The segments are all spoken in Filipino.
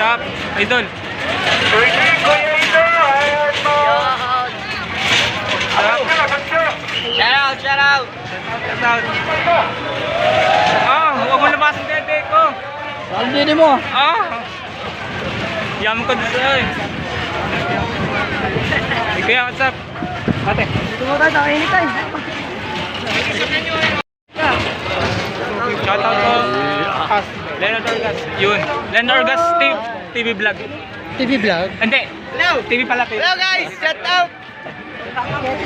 up, idol? Shout out, shout out. Shout out. Ah, huwag mo labasan dede ko. Ang dini mo. Ah. Yam ko dito eh. Hey, Kuya, what's up? Ate. Dito mo tayo, nakainit tayo. Shout out po. As Leonard Orgas. Yun. Leonard Orgas TV, TV vlog. TV vlog. Hindi. Hello. TV pala. TV. Hello guys, shout out.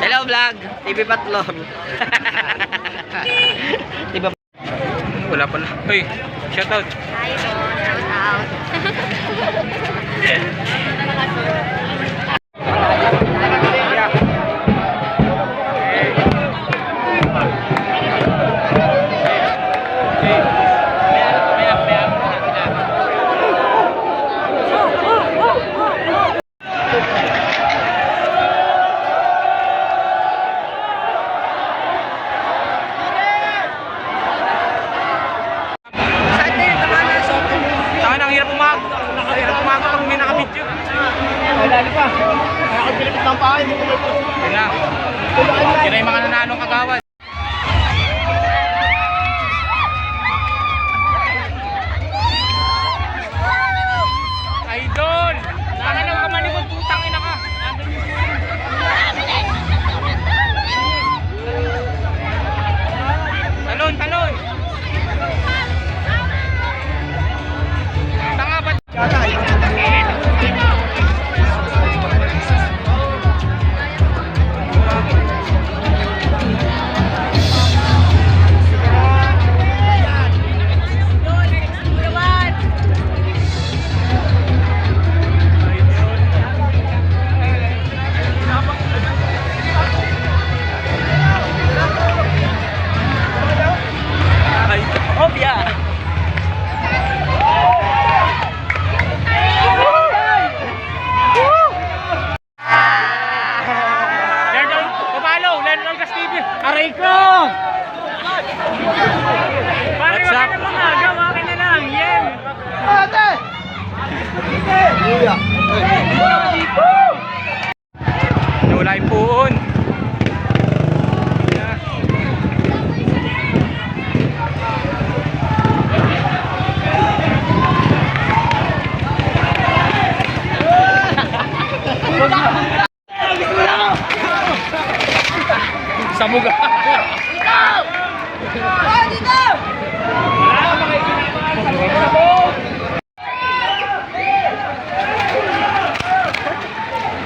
Hello vlog, TV Patlon. TV Wala pala. Uy, shout out. Hi. Shout out. Aray ko! What's up? gawa ka na lang, yen! Ate! Kuya! Wala yung puon. Samuga.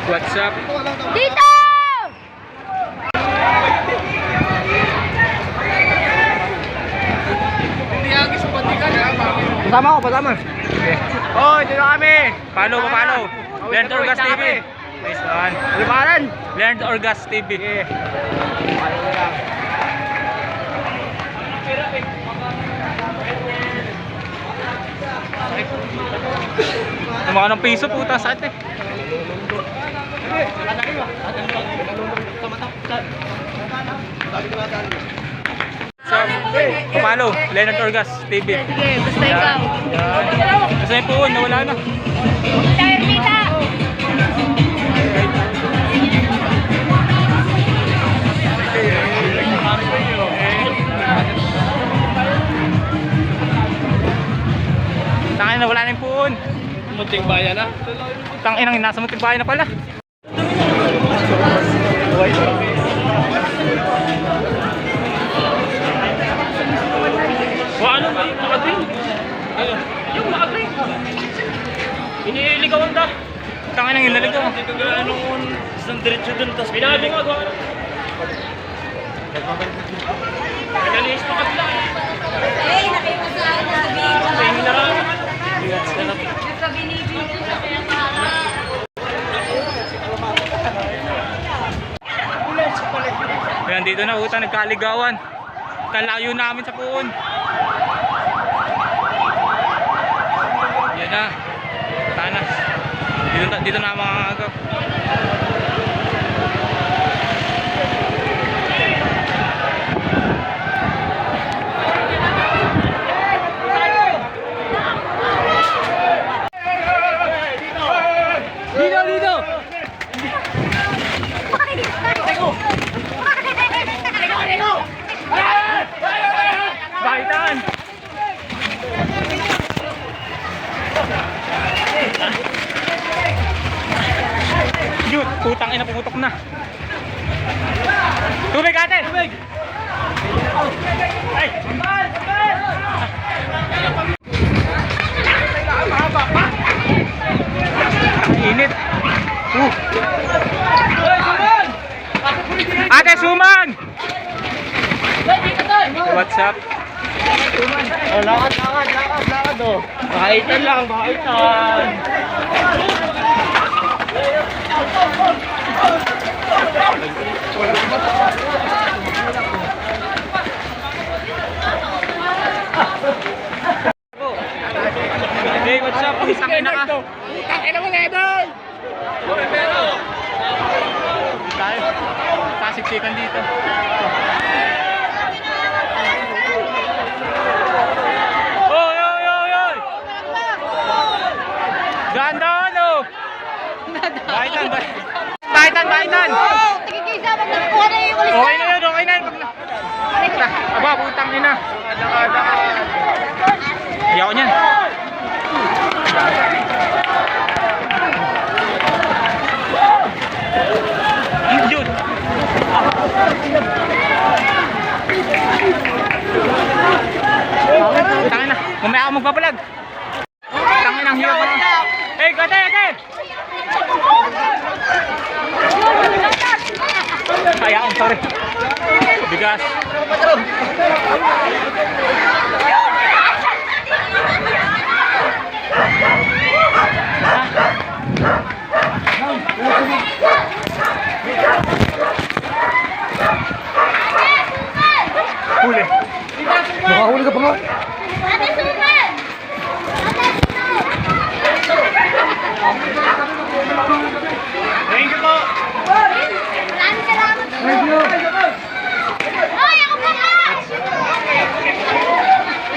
What's up? Dito! Pasama ko, pasama. Oh, dito kami. Follow, follow. Learn Orgas TV. Nice one. Libaran! Learn Orgas TV. Tumakan ng piso puta sa ate. So, papalo, Leonard Orgas TV. Sige, basta ikaw. Kasi yung puon, nawala na. Tayo, Tita! Na wala na yung puon. Munting bayan na. Tangin ang nasa munting bahay na pala. Wa ano ba yung? Ayun. Yung naka-green. Iniligawan ta. Tangin ang inaligaw. Dito ka anong isang diretso dun. Tapos pinabi nga gawa. Pinalis pa kabila. Hey, nakipasahan na sa video. Kaya hindi na Ayan, dito na utang nagkaligawan. Kalayo namin sa puon. Yan na. Tanas. Dito, dito na mga agaw. Putang ina, pumutok na. Tubig ate! Tubig! Ay! Init. Uh. Ate Suman! What's up? Oh, lakad, lakad, lakad, lakad oh. Bakaitan lang, bakaitan. Hey, what's up? Isang ina ka. Isang ina mo, Ledol! Tayo. Sasiksikan dito. Oy, oy, oy, oy! Gandaan, oh! Baitan, Baitan, baitan! Tigigisa, wag na yung ulis Okay na yun, okay na yun. Pag. Aba, putang ina. Ayaw niyan. Yun. Tangin na. Mamaya ako magpapalag. Tangin ang hirap na. Hey, gate, gate! Hayaan, sorry. Bigas. Huli. Makahuli ka pa nga. Ate Suman! Thank you po. Maraming salamat po. Hoy, ako pa nga!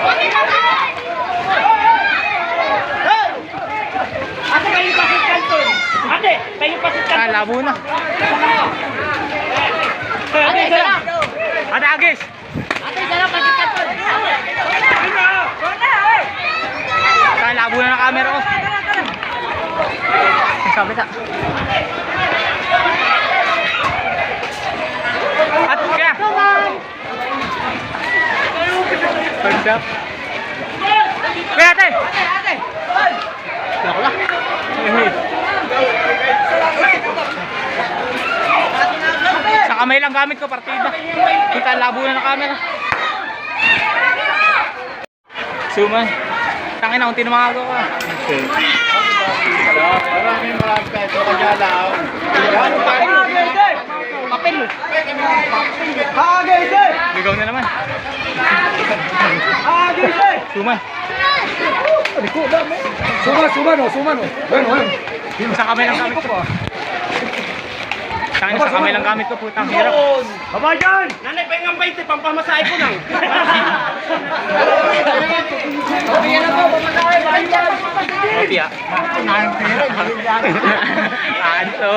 Huwag na ba? Ate, kayo pasit kanton. Ate, kayo pasit Ah, labo na. Ate, isa. Ate Agis. Ate, isa lang pasit kanton. Ah, labo na ng camera ko. Ang sabi ta. At kaya. Thumbs up. Kaya ate. Ako lang. Sa kamay lang gamit ko partida. Kita labo na ng camera. Suman. Tangin na, unti na mga ko. Maraming maraming peso kanya lang. Papel mo. Hagay, Ligaw na naman. Suman. Suma, suma no, suma no. Bueno, bueno. Sa kamay lang gamit ko. Tangin na, sa kamay lang gamit ko. Putang hirap. Baba dyan! Nanay, pengang 20, pampamasahe ko lang. Kopya. Anto.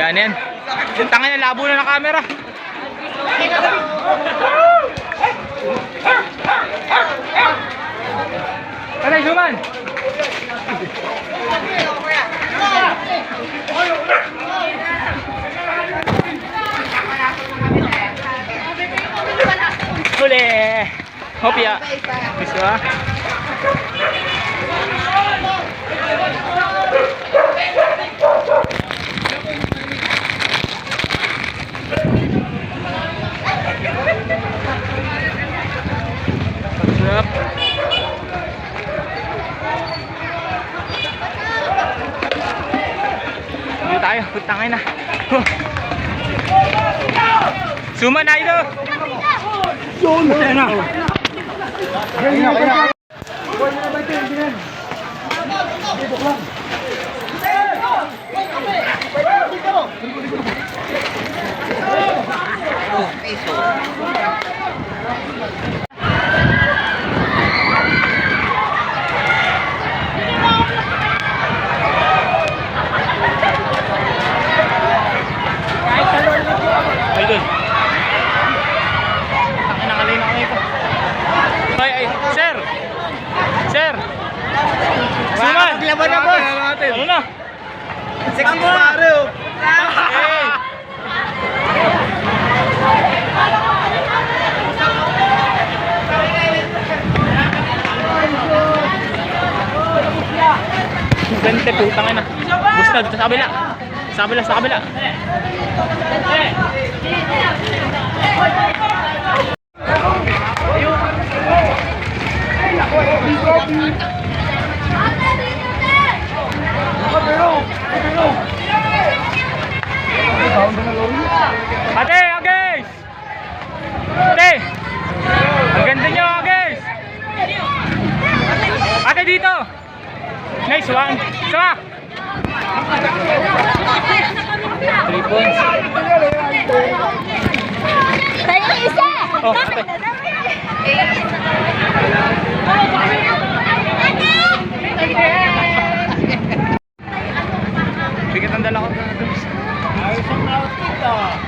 Yan yan. Tangin na, labo na ng camera. Alay, suman! Huli! Hopya! Gusto ah? What's up? Dito tayo, putangin na. Huh. Suma na ito! Kaya, kaya. Ay, doon. Ang nakalay na kami ito. Laban na boss. Sexy pare oh. Hey! Bente, putang ina. Bustad, sa kabila. Sa kabila, sa kabila. Ate, Agis! Ate! Ang ganda nyo, Agis! Ate, dito! Nice one! Sama! Three points. Tayo isa! Oh, ate. Bigat ang dala ko. Outfit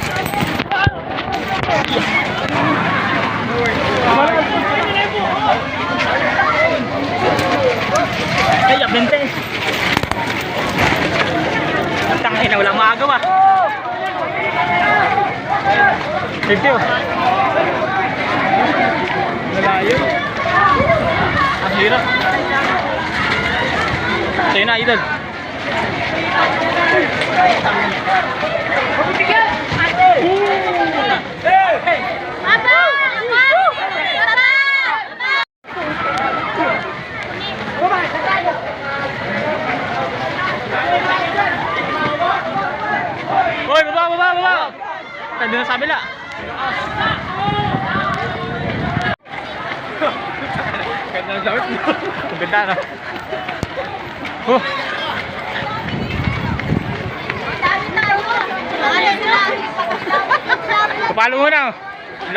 Ay, bente. Tangin na, walang maagaw ah. Thank you. Nalayo. Ang hirap. Sa'yo na, idol. Papa! Hoy, baba, baba, baba! Tanda na sa kabila. Ganda ng damit mo. Ganda na. Oh, papalo muna. oh.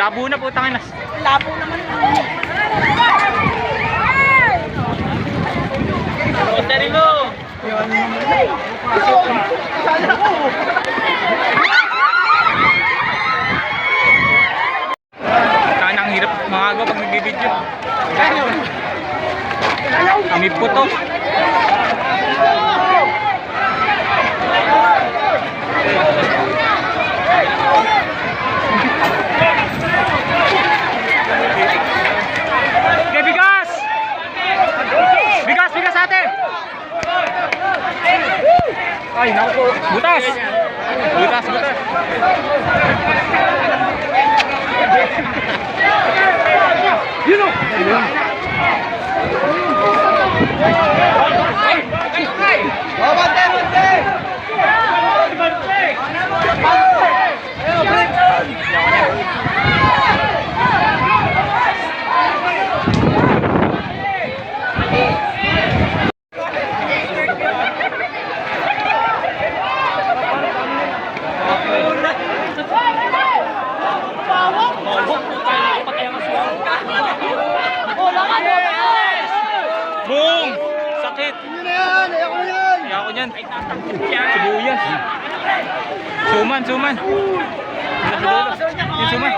Labo na po, tanginas. Hotel mo! Tangan agaw pag nagbibideo. Kami po to. Okay, bigas! Bigas, bigas ate! Ay, naku. Butas! Butas, butas. Oh, bante, bante! Boom! Sakit! Yun na yan! Ayaw ko yan! Sibuyas. Suman, suman. Dulo. Yung suman.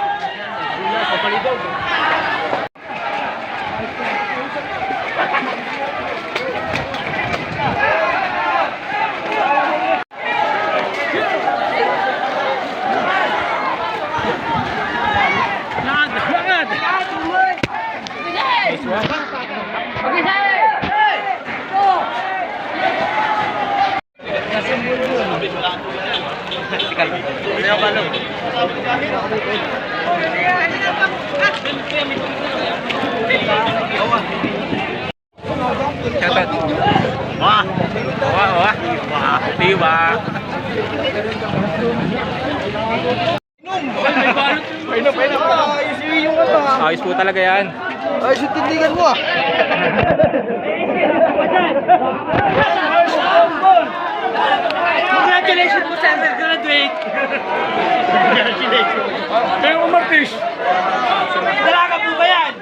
Lakad! Lakad! Kaya palo. Shoutout. Wah. Wah, wah. Wah, diba? Painom, painom! Ayos yung ano! Ayos po talaga yan. Ayos yung tindigan mo ah! Congratulations po sa graduate. Congratulations. Kayo umartis. Dalaga po ba yan?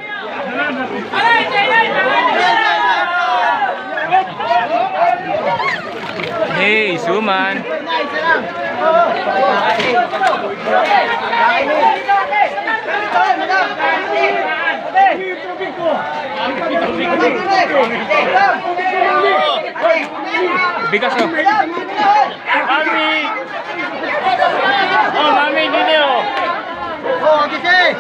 Hey, Suman. Bigas oh. Mami! Oh, mami, dito oh. Oh, kasi.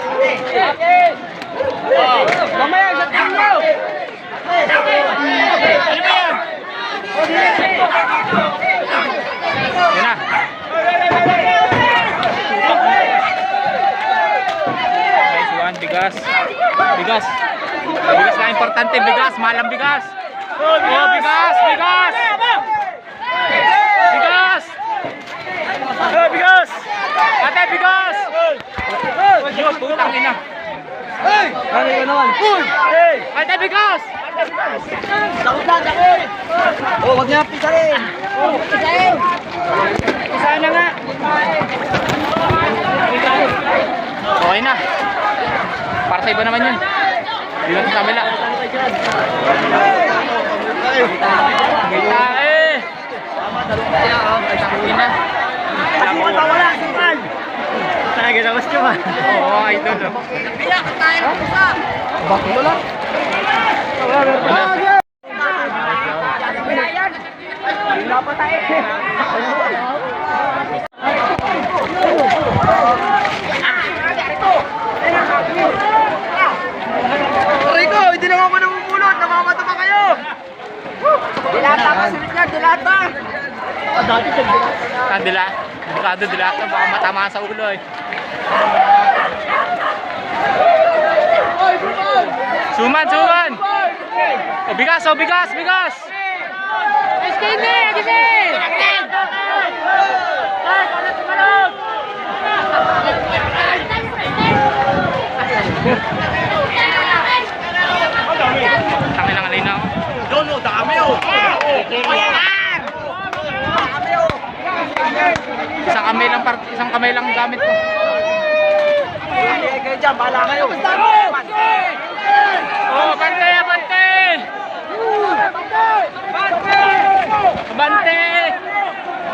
Oh, mamaya sa tinyo. Ano bigas. Bigas. Bigas na importante, bigas. Mahal ang bigas. Oh, bigas, bigas. Bigas. Oh, bigas! Ate, bigas. Diyos, putang ina. Ano yun naman? Hey! Ate, bigas. Takot na, takot. Oh, wag niya pisahin. Oh, pisahin. Pisahin na nga. Okay na. Para sa iba naman yun. Na sa kabila. Kita eh. Tangin na. Ako ka wala, sukan. Talaga na gusto ba? Oo, idol. oh. Bakit mo lang? Rico, hindi naman ako namumulot. Namamato pa kayo. Dilata ka sulit niya, dilata. Ah, dati sa Ah, dila. Delikado dilata. Baka matama sa ulo eh. Suman, suman! O bigas, o bigas, bigas! Eskini, eskini! Tangin ang alay na ako. Dono, dami oh! Isang kamay lang, par isang kamay lang ang gamit ko. Kayo dyan, bahala kayo. Oh, bante, bante! Bante!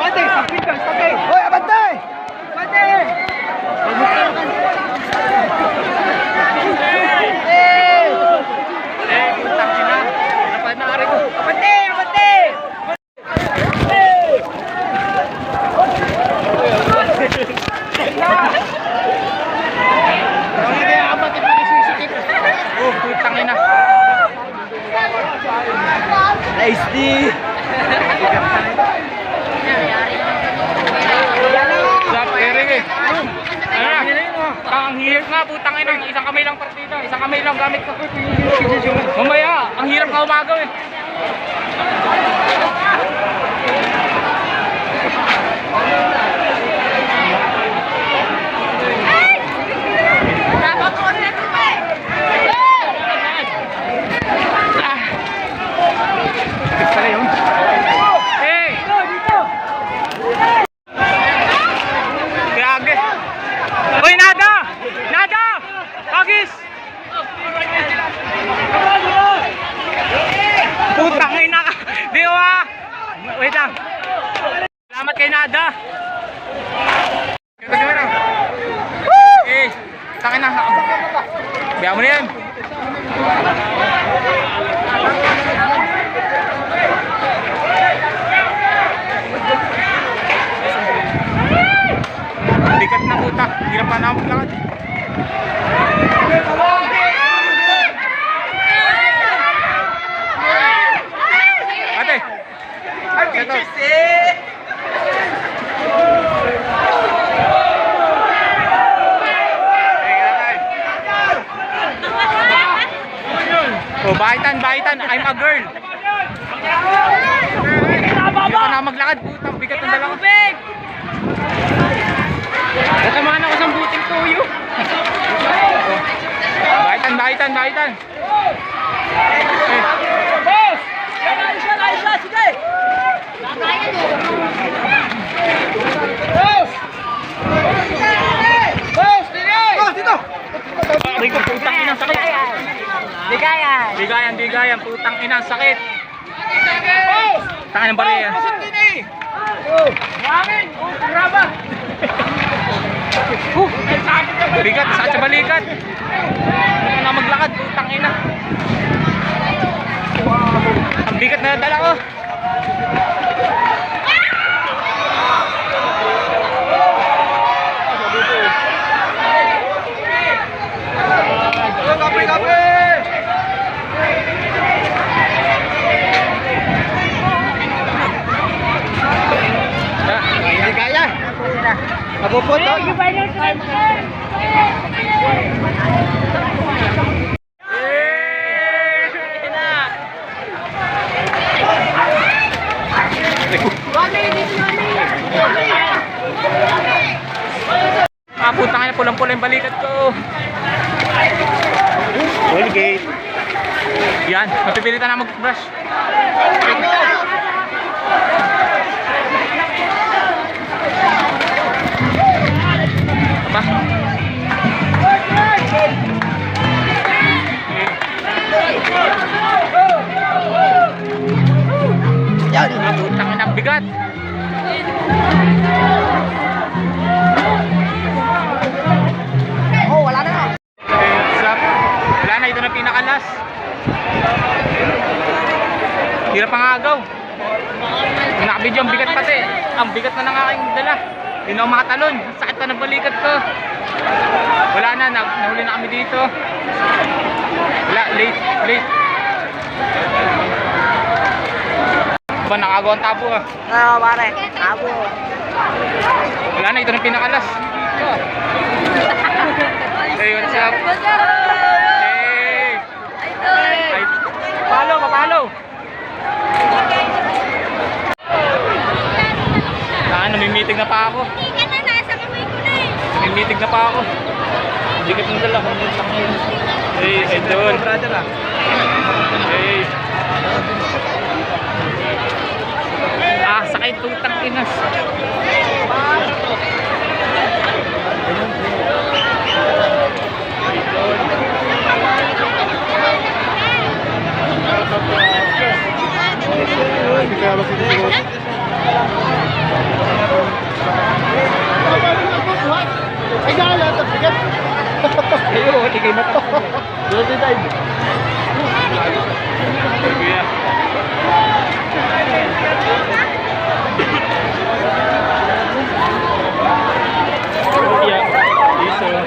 Abante, sapin ka, sapin. Hoy, ang sakit. Taka ng bariya. Huh, bigat, sakit sa balikat. Hindi na maglakad, putang ina. Ang bigat na dala ko. Kape, kape! Ah, Hindi kaya. Mapuputo. Ah, putang ina, pulang-pula yung balikat ko. Colgate. Yan, mapipilitan na mag-brush. Ah, putang ina, bigat. Oh, wala na. Up? Wala na, ito na pinakalas. Hirap ang agaw. Nakabidyo, ang bigat pati. Ang bigat na ng aking dala. Na ako makatalon. Sakit pa ng balikat ko. Wala na, na- nahuli na kami dito. Wala, late, late. Ba, nakagawa ang tabo ah. Ah, pare. Abo. Wala na, ito na pinakalas. Hey, what's up? Hey! Ay, palo, papalo! Ah, namimitig na pa ako. Ika na, nasa kamay ko na eh. Namimitig na pa ako. Bigat ng dala. Hey, idol. Brother ah. Hey. Sakay tutang inas. Ayo, tigay na to. Dito di dive. Kuya. Idol.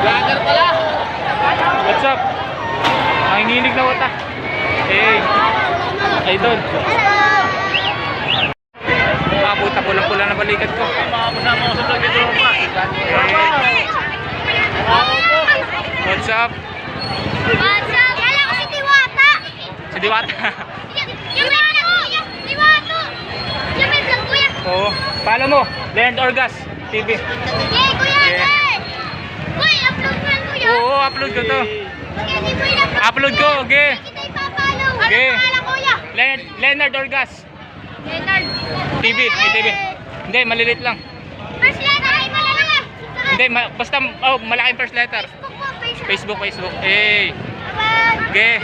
Vlogger pala. What's up? Nanginginig na wata. Hey. Idol. Paputa pula-pula na balikat ko. Makakasama ko sa vlog ito pa. Hey. What's up? What's up? Kala ko si Diwata. Si Diwata. Yung may vlog kuya. Diwata. Yung may vlog kuya. Oo. Follow mo. Leonard Orgas TV. Yay, kuya. Yay. Uy, upload yan kuya. Oo, upload ko to. Upload ko, okay. Kita ipapalo. Ano Okay. kuya? Leonard, Orgas Leonard. TV. May TV. Hindi, malilit lang. First letter ay malalaki. Saka Hindi, ma- basta oh, malaking first letter. Facebook Facebook. Bye. Okay.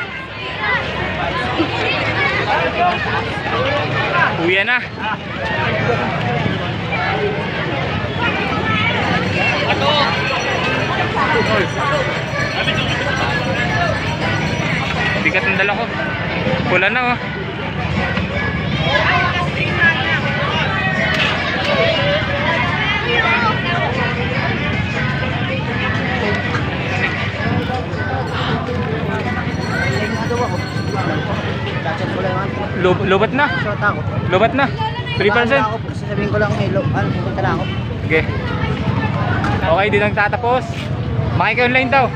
Uwi na. Bigat ng dala ko. Pula na oh. Chat ko lang. Lub- lubat na. Short ako. Lubat na. 3%. Ako, sasabihin ko lang may lo, ano, pupunta na ako. Okay. Okay, di lang tatapos. Makika-online daw.